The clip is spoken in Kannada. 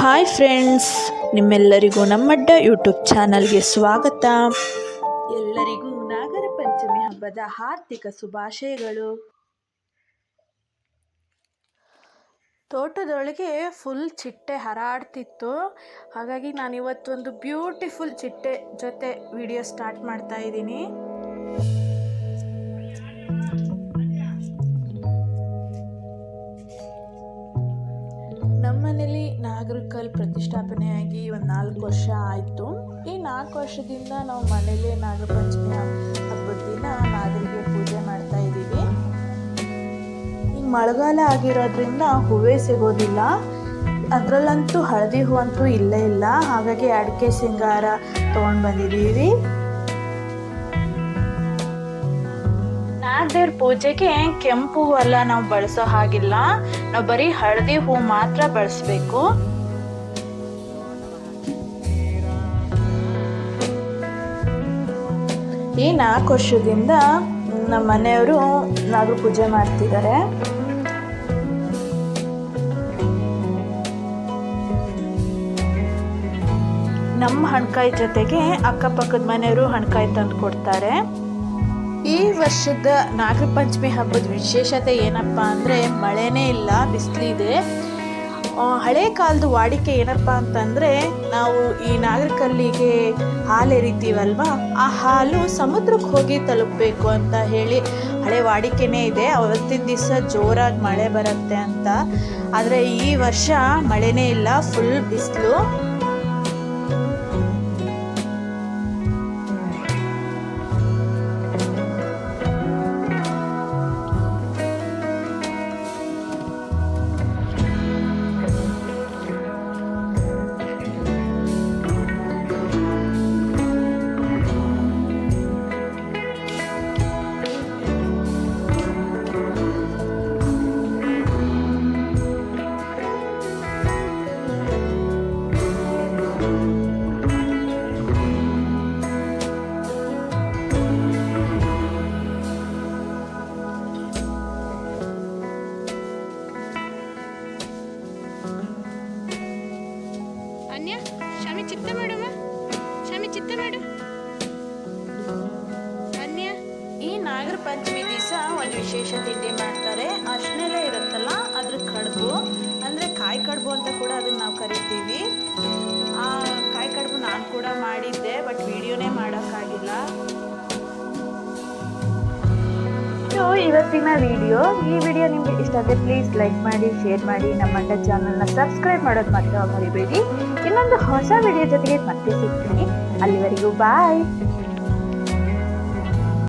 ಹಾಯ್ ಫ್ರೆಂಡ್ಸ್ ನಿಮ್ಮೆಲ್ಲರಿಗೂ ನಮ್ಮಡ್ಡ ಯೂಟ್ಯೂಬ್ ಚಾನಲ್ಗೆ ಸ್ವಾಗತ. ಎಲ್ಲರಿಗೂ ನಾಗರ ಪಂಚಮಿ ಹಬ್ಬದ ಹಾರ್ದಿಕ ಶುಭಾಶಯಗಳು. ತೋಟದೊಳಗೆ ಫುಲ್ ಚಿಟ್ಟೆ ಹರಾಡ್ತಿತ್ತು. ಹಾಗಾಗಿ ನಾನು ಇವತ್ತೊಂದು ಬ್ಯೂಟಿಫುಲ್ ಚಿಟ್ಟೆ ಜೊತೆ ವಿಡಿಯೋ ಸ್ಟಾರ್ಟ್ ಮಾಡ್ತಾ ಇದ್ದೀನಿ. ನಾಗರಿಕಲ್ ಪ್ರತಿಷ್ಠಾಪನೆಯಾಗಿ ಒಂದು ನಾಲ್ಕು ವರ್ಷ ಆಯಿತು. ಈ ನಾಲ್ಕು ವರ್ಷದಿಂದ ನಾವು ಮನೇಲಿ ನಾಗರ ಹಬ್ಬದ ದಿನ ನಾಗರಿಗೆ ಪೂಜೆ ಮಾಡ್ತಾ ಇದ್ದೀವಿ. ಈಗ ಮಳೆಗಾಲ ಆಗಿರೋದ್ರಿಂದ ಹೂವೇ ಸಿಗೋದಿಲ್ಲ. ಅದರಲ್ಲಂತೂ ಹಳದಿ ಹೂವಂತೂ ಇಲ್ಲೇ ಇಲ್ಲ. ಹಾಗಾಗಿ ಅಡಿಕೆ ಸಿಂಗಾರ ತೊಗೊಂಡು ಬಂದಿದ್ದೀವಿ. ನಾಗದೇವ್ರ ಪೂಜೆಗೆ ಕೆಂಪು ಹೂವೆಲ್ಲ ನಾವು ಬಳಸೋ ಹಾಗಿಲ್ಲ. ನಾವು ಬರೀ ಹಳದಿ ಹೂ ಮಾತ್ರ ಬಳಸಬೇಕು. ಈ ನಾಲ್ಕು ವರ್ಷದಿಂದ ನಮ್ಮ ಮನೆಯವರು ನಾಗರ ಪೂಜೆ ಮಾಡ್ತಿದ್ದಾರೆ. ನಮ್ಮ ಹಣ್ಕಾಯಿ ಜೊತೆಗೆ ಅಕ್ಕಪಕ್ಕದ ಮನೆಯವರು ಹಣ್ಕಾಯಿ ತಂದು ಕೊಡ್ತಾರೆ. ಈ ವರ್ಷದ ನಾಗರ ಪಂಚಮಿ ಹಬ್ಬದ ವಿಶೇಷತೆ ಏನಪ್ಪ ಅಂದರೆ ಮಳೆನೇ ಇಲ್ಲ, ಬಿಸಿಲಿದೆ. ಹಳೆ ಕಾಲದ ವಾಡಿಕೆ ಏನಪ್ಪ ಅಂತಂದರೆ, ನಾವು ಈ ನಾಗರಕಲ್ಲಿಗೆ ಹಾಲು ಆ ಹಾಲು ಸಮುದ್ರಕ್ಕೆ ಹೋಗಿ ತಲುಪಬೇಕು ಅಂತ ಹೇಳಿ ಹಳೆ ವಾಡಿಕೆನೇ ಇದೆ. ಅವತ್ತಿನ ದಿವಸ ಜೋರಾಗಿ ಮಳೆ ಬರುತ್ತೆ ಅಂತ. ಆದರೆ ಈ ವರ್ಷ ಮಳೆನೇ ಇಲ್ಲ ಫುಲ್ ಬಿಸಿಲು. ಶಾಮಿ ಚಿತ್ತ ಮಾಡಮ್ಮ ಶಾಮಿ ಚಿತ್ತ ಮಾಡು. ಅನ್ಯ? ಈ ನಾಗರ ಪಂಚಮಿ ದಿವಸ ಒಂದು ವಿಶೇಷ ತಿಂಡಿ ಮಾಡ್ತಾರೆ. ಅಷ್ಟನೆಲ್ಲ ಇರುತ್ತಲ್ಲ ಅದ್ರ ಕಡುಬು. ಅಂದರೆ ಕಾಯಿ ಕಡುಬು ಅಂತ ಕೂಡ ಅದನ್ನ ನಾವು ಕರಿತೀವಿ. ಆ ಕಾಯಿ ಕಡುಬು ನಾನು ಕೂಡ ಮಾಡಿದ್ದೆ ಬಟ್ ವಿಡಿಯೋನೇ ಮಾಡೋಕ್ಕಾಗಿಲ್ಲ. ಸೊ ಇವತ್ತಿನ ವಿಡಿಯೋ ಈ ವಿಡಿಯೋ ನಿಮಗೆ ಇಷ್ಟ ಆದರೆ ಪ್ಲೀಸ್ ಲೈಕ್ ಮಾಡಿ ಶೇರ್ ಮಾಡಿ. ನಮ್ಮ ಅಂಡ ಚಾನಲ್ನ ಸಬ್ಸ್ಕ್ರೈಬ್ ಮಾಡೋದು ಮಾತ್ರ ಮರಿಬೇಡಿ. ಇನ್ನೊಂದು ಹೊಸ ವಿಡಿಯೋ ಜೊತೆಗೆ ಮತ್ತೆ ಸಿಗ್ತೀನಿ. ಅಲ್ಲಿವರೆಗೂ ಬಾಯ್